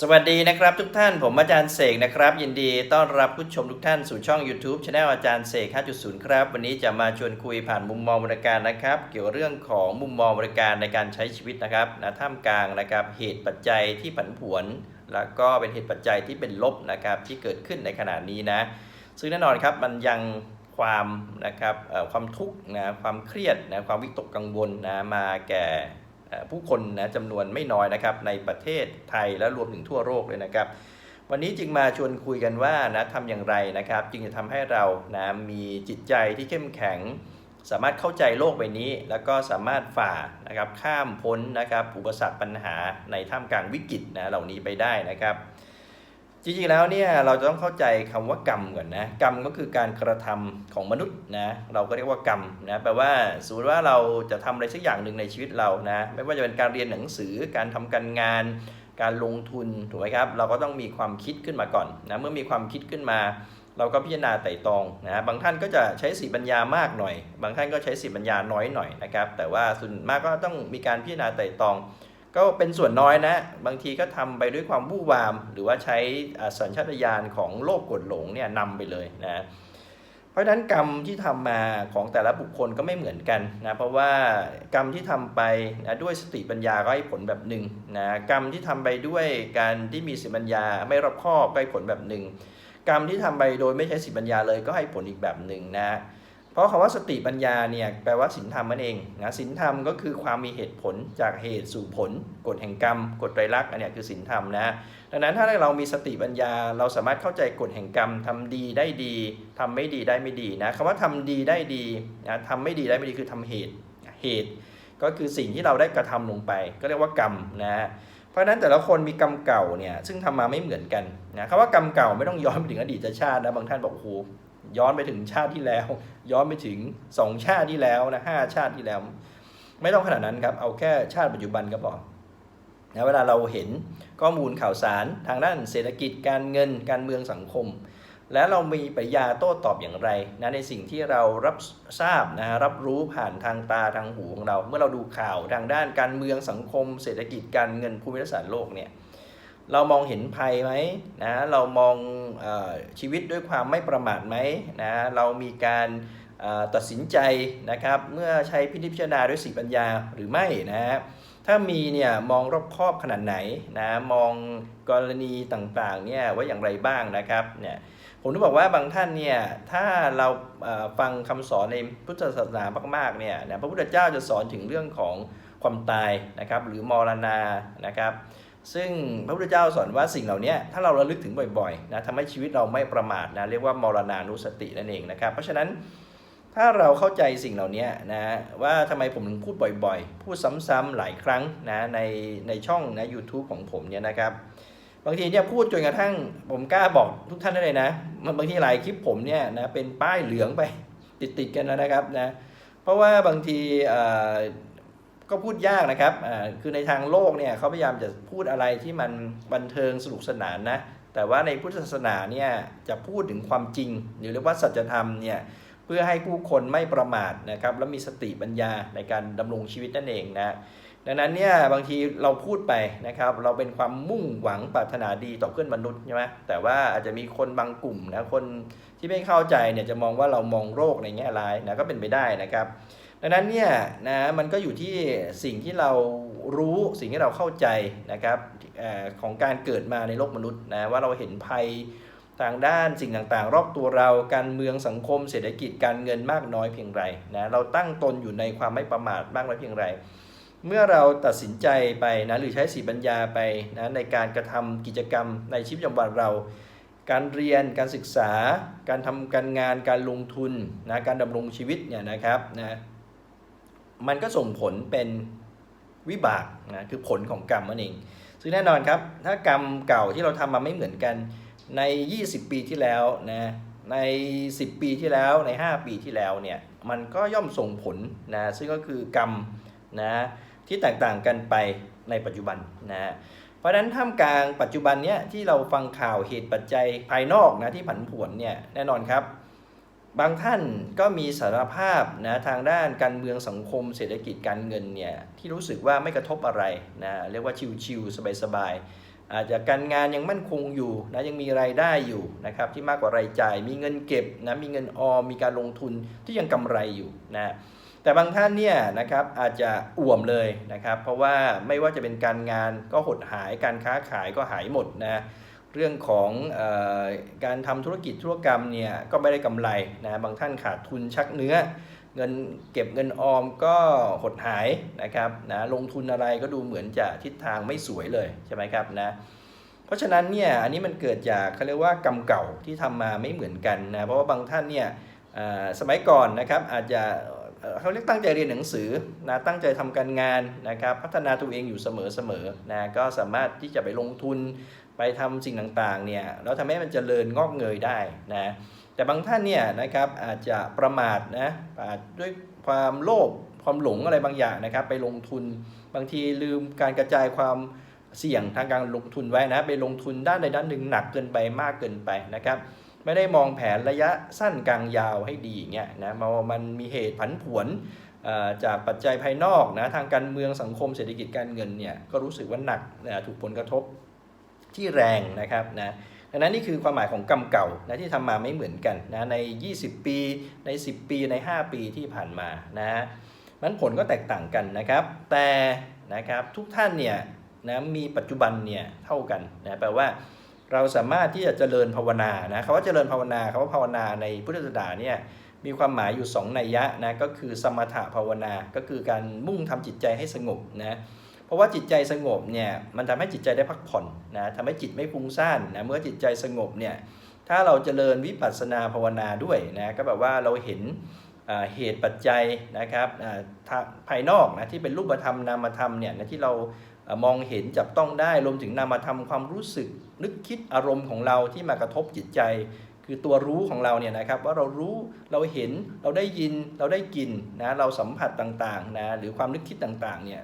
สวัสดีนะครับทุกท่านผมอาจารย์เสกนะครับ ยินดีต้อนรับผู้ชมทุกท่านสู่ช่อง YouTube c h anel อาจารย์เสก 5.0 ครับ วันนี้จะมาชวนคุยผ่านมุมมองบริการนะครับ เกี่ยวเรื่องของมุมมองบริการในการใช้ชีวิตนะครับนะท่ามกลางนะครับเหตุปัจจัยที่ผันผวน แล้วก็เป็นเหตุปัจจัยที่เป็นลบนะครับที่เกิดขึ้นในขณะนี้นะ ซึ่งแน่นอนครับมันยังความนะครับเอ่อความทุกข์นะความเครียดนะความวิตกกังวลนะมาแก่ ผู้คนนะจำนวนไม่น้อยนะครับในประเทศไทยและรวมถึงทั่วโลกเลยนะครับ วันนี้จึงมาชวนคุยกันว่านะทำอย่างไรนะครับ จึงจะทำให้เรานะมีจิตใจที่เข้มแข็ง สามารถเข้าใจโลกใบนี้ แล้วก็สามารถฝ่านะครับข้ามพ้นนะครับอุปสรรคปัญหาในท่ามกลางวิกฤตนะเหล่านี้ไปได้นะครับ จริงๆแล้วเนี่ยเราจะต้องเข้าใจคำว่ากรรมก่อนนะกรรมก็คือการกระทำของมนุษย์นะเราก็เรียกว่ากรรมนะแปลว่าสมมติว่าเราจะทำอะไรสักอย่างหนึ่งในชีวิตเรานะไม่ว่าจะเป็นการเรียนหนังสือการทำการงาน การลงทุนถูกไหมครับเราก็ต้องมีความคิดขึ้นมาก่อนนะเมื่อมีความคิดขึ้นมา เราก็พิจารณาไต่ตองนะบางท่านก็จะใช้สีปัญญามากหน่อย บางท่านก็ใช้สีปัญญาน้อยหน่อยนะครับแต่ว่าส่วนมากก็ต้องมีการพิจารณาไต่ตอง ก็เป็นส่วนน้อยนะ บางทีก็ทำไปด้วยความวู่วาม หรือว่าใช้อ่าสัญชาตญาณของโลภกดหลงเนี่ยนำไปเลยนะเพราะฉะนั้นกรรมที่ทำมาของแต่ละบุคคลก็ไม่เหมือนกันนะเพราะว่ากรรมที่ทำไปนะด้วยสติปัญญาก็ให้ผลแบบหนึ่งนะกรรมที่ทำไปด้วยการที่มีสติปัญญาไม่รอบคอบก็ให้ผลแบบหนึ่งกรรมที่ทำไปโดยไม่ใช้สติปัญญาเลยก็ให้ผลอีกแบบหนึ่งนะ เพราะคำว่าสติปัญญาเนี่ยแปลว่าศีลธรรมนั่นเองนะศีลธรรมก็คือความมีเหตุผลจากเหตุสู่ผลกฎแห่งกรรมกฎไตรลักษณ์อันเนี้ยคือศีลธรรมนะดังนั้นถ้าเรามีสติปัญญา เราสามารถเข้าใจกฎแห่งกรรมทำดีได้ดีทำไม่ดีได้ไม่ดีนะคำว่าทำดีได้ดีนะทำไม่ดีได้ไม่ดีคือทำเหตุเหตุ ก็คือสิ่งที่เราได้กระทำลงไป ก็เรียกว่ากรรมนะเพราะนั้นแต่ละคนมีกรรมเก่าเนี่ยซึ่งทำมาไม่เหมือนกันนะคำว่ากรรมเก่าไม่ต้องย้อนไปถึงอดีตชาตินะบางท่านบอกโอ้โห ย้อนไปถึงชาติที่แล้ว ย้อนไปถึงสองชาติที่แล้วนะห้าชาติที่แล้ว ไม่ต้องขนาดนั้นครับ เอาแค่ชาติปัจจุบันก็พอนะเวลาเราเห็นข้อมูลข่าวสารทางด้านเศรษฐกิจการเงินการเมืองสังคม และเรามีปริยาโต้ตอบอย่างไรนะในสิ่งที่เรารับทราบนะรับรู้ผ่านทางตาทางหูของเรา เมื่อเราดูข่าวทางด้านการเมืองสังคม เศรษฐกิจการเงินภูมิรัศาสตร์โลกเนี่ย เรามองเห็นภัยไหมนะเรามองอชีวิตด้วยความไม่ประมาทไหมนะเรามีการตัดสินใจนะครับเมื่อใช้พินิจพิจารณาด้วยสีปัญญาหรือไม่นะถ้ามีเนี่ยมองรอบครอบขนาดไหนนะมองกรณีต่างๆเนี่ยว่าอย่างไรบ้างนะครับเนี่ยผมต้องบอกว่าบางท่านเนี่ยถ้าเราฟังคำสอนในพุทธศาสนามากๆเนี่ยนะพระพุทธเจ้าจะสอนถึงเรื่องของความตายนะครับหรือมรณานะครับ ซึ่งพระพุทธเจ้าสอนว่าสิ่งเหล่านี้ถ้าเราระลึกถึงบ่อยๆนะทำให้ชีวิตเราไม่ประมาทนะเรียกว่ามรณานุสตินั่นเองนะครับ เพราะฉะนั้นถ้าเราเข้าใจสิ่งเหล่านี้นะว่าทำไมผมถึงพูดบ่อยๆ พูดซ้ำๆหลายครั้งนะในในช่องนะ u t u b e ของผมเนี่ยนะครับ บางทีเนี่ยพูดจนกระทั่งผมกล้าบอกทุกท่านได้เลยนะมันบางทีหลายคลิปผมเนี่ยนะเป็นป้ายเหลืองไปติดๆกันนะครับนะเพราะว่าบางทีอ่อ ก็พูดยากนะครับอ่าคือในทางโลกเนี่ยเขาพยายามจะพูดอะไรที่มันบันเทิงสนุกสนานนะ แต่ว่าในพุทธศาสนาเนี่ยจะพูดถึงความจริง หรือเรียกว่าสัจธรรมเนี่ยเพื่อให้ผู้คนไม่ประมาทนะครับ และมีสติปัญญาในการดำรงชีวิตนั่นเองนะดังนั้นเนี่ยบางทีเราพูดไปนะครับ เราเป็นความมุ่งหวังปรารถนาดีต่อเพื่อนมนุษย์ใช่ไหมแต่ว่าอาจจะมีคนบางกลุ่มนะคนที่ไม่เข้าใจเนี่ยจะมองว่าเรามองโรคในแง่ร้ายนะก็เป็นไปได้นะครับ ดังนั้นเนี่ยนะมันก็อยู่ที่สิ่งที่เรารู้สิ่งที่เราเข้าใจนะครับอของการเกิดมาในโลกมนุษย์นะว่าเราเห็นภัยทางด้านสิ่งต่างๆ รอบตัวเราการเมืองสังคม เศรษฐกิจการเงินมากน้อยเพียงไรนะเราตั้งตนอยู่ในความไม่ประมาทมากน้อยเพียงไร เมื่อเราตัดสินใจไปนะหรือใช้สีปัญญาไปนะในการกระทำกิจกรรมในชีวิตประจำวันเรา การเรียนการศึกษา การทำการงานการลงทุนนะการดำรงชีวิตเนี่ยนะครับนะ มันก็ส่งผลเป็นวิบากนะคือผลของกรรมนั่นเอง ซึ่งแน่นอนครับ ถ้ากรรมเก่าที่เราทำมาไม่เหมือนกันใน 20 ปีที่แล้วนะใน 10 ปีที่แล้วใน 5 ปีที่แล้วเนี่ยมันก็ย่อมส่งผลนะซึ่งก็คือกรรมนะที่แตกต่างกันไปในปัจจุบันนะเพราะฉะนั้นท่ามกลางปัจจุบันเนี้ยที่เราฟังข่าวเหตุปัจจัยภายนอกนะที่ผันผวนเนี่ยแน่นอนครับ บางท่านก็มีสารภาพนะทางด้านการเมืองสังคม เศรษฐกิจการเงินเนี่ยที่รู้สึกว่าไม่กระทบอะไรนะเรียกว่าชิวๆสบายๆอาจจะการงานยังมั่นคงอยู่นะยังมีรายได้อยู่นะครับที่มากกว่ารายจ่าย มีเงินเก็บนะมีเงินออมมีการลงทุนที่ยังกำไรอยู่นะแต่บางท่านเนี่ยนะครับอาจจะอ่วมเลยนะครับเพราะว่าไม่ว่าจะเป็นการงานก็หดหายการค้าขายก็หายหมดนะ เรื่องของออการทำธุรกิจธุรกรรมเนี่ยก็ไม่ได้กำไรนะบางท่านขาดทุนชักเนื้อ เงินเก็บเงินออมก็หดหายนะครับนะลงทุนอะไรก็ดูเหมือนจะทิศทางไม่สวยเลยใช่ไหมครับนะเพราะฉะนั้นเนี่ยอันนี้มันเกิดจากเขาเรียกว่ากรรมเก่าที่ทำมาไม่เหมือนกันนะเพราะว่าบางท่านเนี่ยสมัยก่อนนะครับอาจจะเขาเรียกตั้งใจเรียนหนังสือนะตั้งใจทำการงานนะครับพัฒนาตัวเองอยู่เสมอๆนะก็สามารถที่จะไปลงทุน ไปทำสิ่งต่างๆเนี่ยแล้วทำให้มันเจริญงอกเงยได้นะแต่บางท่านเนี่ยนะครับอาจจะประมาทนะาด้วยความโลภความหลงอะไรบางอย่างนะครับ ไปลงทุนบางทีลืมการกระจายความเสี่ยงทางการลงทุนไว้นะไปลงทุนด้านใดด้านหนึ่งหนักเกินไปมากเกินไปนะครับไม่ได้มองแผนระยะสั้นกลางยาวให้ดีเงี้ยนะมามันมีเหตุผันผวนจากปัจจัยภายนอกนะทางการเมืองสังคมเศรษฐกิจการเงินเนี่ยก็รู้สึกว่าหนักนะถูกผลกระทบ ที่แรงนะครับนะดังนั้นนี่คือความหมายของกรรมเก่านะที่ทำมาไม่เหมือนกันนะใน 20 ปีใน 10 ปีใน 5 ปีที่ผ่านมานะมันผลก็แตกต่างกันนะครับ แต่นะครับทุกท่านเนี่ยนะมีปัจจุบันเนี่ยเท่ากันนะแปลว่าเราสามารถที่จะเจริญภาวนานะคำว่าเจริญภาวนาคำว่าภาวนาในพุทธศาสนาเนี่ยมีความหมายอยู่ 2 นัยยะนะก็คือสมถะภาวนา ก็คือการมุ่งทำจิตใจให้สงบนะ เพราะว่าจิตใจสงบเนี่ยมันทำให้จิตใจได้พักผ่อนนะทำให้จิตไม่ฟุ้งซ่านนะเมื่อจิตใจสงบเนี่ยถ้าเราเจริญวิปัสสนาภาวนาด้วยนะก็แบบว่าเราเห็นเหตุปัจจัยนะครับภายนอกนะที่เป็นรูปธรรมนามธรรมเนี่ยนะที่เรามองเห็นจับต้องได้รวมถึงนามธรรมความรู้สึกนึกคิดอารมณ์ของเราที่มากระทบจิตใจ คือตัวรู้ของเราเนี่ยนะครับว่าเรารู้เราเห็นเราได้ยินเราได้กลินนะเราสัมผัสต่างๆนะหรือความนึกคิดต่างๆเนี่ย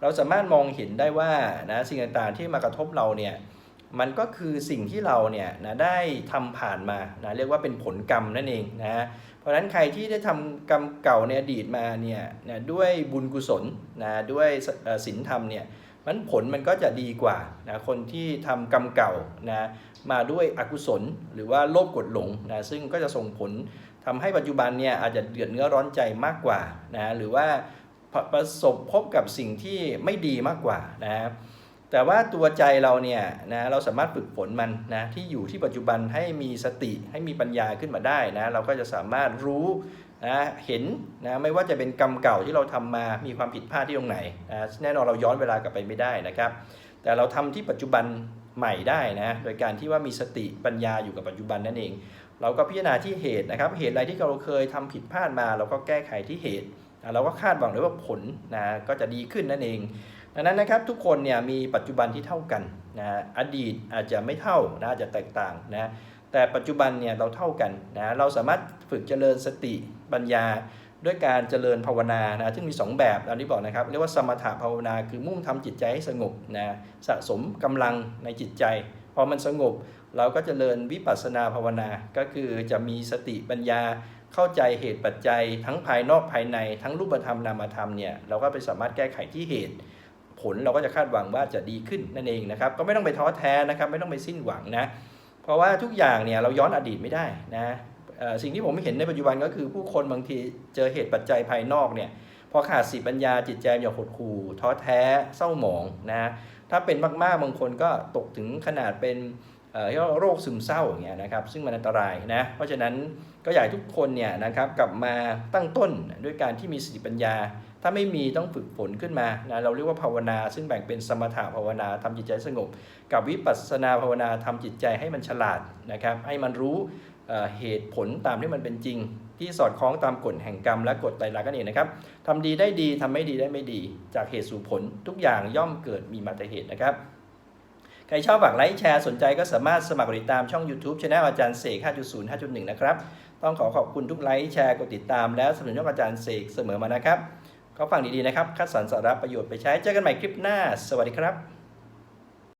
เราสามารถมองเห็นได้ว่านะสิ่งต่างๆที่มากระทบเราเนี่ยมันก็คือสิ่งที่เราเนี่ยนะได้ทำผ่านมานะเรียกว่าเป็นผลกรรมนั่นเองนะเพราะฉะนั้นใครที่ได้ทำกรรมเก่าในอดีตมาเนี่ยนะด้วยบุญกุศลนะด้วยศีลธรรมเนี่ยมันผลมันก็จะดีกว่านะคนที่ทำกรรมเก่านะมาด้วยอกุศลหรือว่าโลภกดหลงนะซึ่งก็จะส่งผลทำให้ปัจจุบันเนี่ยอาจจะเดือดเนื้อร้อนใจมากกว่านะหรือว่า ประสบพบกับสิ่งที่ไม่ดีมากกว่านะครับแต่ว่าตัวใจเราเนี่ยนะเราสามารถฝึกฝนมันนะที่อยู่ที่ปัจจุบันให้มีสติให้มีปัญญาขึ้นมาได้นะเราก็จะสามารถรู้นะเห็นนะไม่ว่าจะเป็นกรรมเก่าที่เราทำมามีความผิดพลาดที่ตรงไหนนะแน่นอนเราย้อนเวลากลับไปไม่ได้นะครับ แต่เราทำที่ปัจจุบันใหม่ได้นะโดยการที่ว่ามีสติปัญญาอยู่กับปัจจุบันนั่นเอง เราก็พิจารณาที่เหตุนะครับ เหตุอะไรที่เราเคยทำผิดพลาดมา เราก็แก้ไขที่เหตุ เราก็คาดหวังได้ว่าผลนะก็จะดีขึ้นนั่นเอง ดังนั้นนะครับทุกคนเนี่ยมีปัจจุบันที่เท่ากันนะอดีตอาจจะไม่เท่านะอาจจะแตกต่างนะแต่ปัจจุบันเนี่ยเราเท่ากันนะเราสามารถฝึกเจริญสติปัญญาด้วยการเจริญภาวนานะซึ่งมี 2 แบบอันนี้บอกนะครับเรียกว่าสมถะภาวนาคือมุ่งทำจิตใจให้สงบนะสะสมกำลังในจิตใจ พอมันสงบ เราก็เจริญวิปัสสนาภาวนา ก็คือจะมีสติปัญญา เข้าใจเหตุปัจจัยทั้งภายนอกภายในทั้งรูปธรรมนามธรรมเนี่ยเราก็ไปสามารถแก้ไขที่เหตุ ผลเราก็จะคาดหวังว่าจะดีขึ้นนั่นเองนะครับ ก็ไม่ต้องไปท้อแท้นะครับไม่ต้องไปสิ้นหวังนะเพราะว่าทุกอย่างเนี่ยเราย้อนอดีตไม่ได้นะสิ่งที่ผมเห็นในปัจจุบันก็คือผู้คนบางทีเจอเหตุปัจจัยภายนอกเนี่ยพอขาดสติปัญญาจิตใจอย่าหดหู่ท้อแท้เศร้าหมองนะถ้าเป็นมากๆบางคนก็ตกถึงขนาดเป็น เอ่อเรียกว่าโรคซึมเศร้าอย่างเงี้ยนะครับซึ่งมันอันตรายนะเพราะฉะนั้นก็อยากทุกคนเนี่ยนะครับกลับมาตั้งต้นด้วยการที่มีสติปัญญา ถ้าไม่มีต้องฝึกฝนขึ้นมานะเราเรียกว่าภาวนา ซึ่งแบ่งเป็นสมถะภาวนาทำจิตใจสงบ กับวิปัสสนาภาวนาทำจิตใจให้มันฉลาดนะครับให้มันรู้เเหตุผลตามที่มันเป็นจริง ที่สอดคล้องตามกฎแห่งกรรมและกฎไตรลักษณ์นั่นเองนะครับทำดีได้ดีทำไม่ดีได้ไม่ดี จากเหตุสู่ผลทุกอย่างย่อมเกิดมีมาแต่เหตุนะครับ ใครชอบฝากไลค์แชร์สนใจก็สามารถสมัครติดตามช่อง YouTube ช anel อาจารย์เสก 5.0 5.1 นะครับ ต้องขอขอบคุณทุกไลค์แชร์กดติดตามและสนับสนุนช่องอาจารย์เสกเสมอมานะครับก็ฟังดีๆนะครับ คัดสรรสาระประโยชน์ไปใช้ เจอกันใหม่คลิปหน้า สวัสดีครับ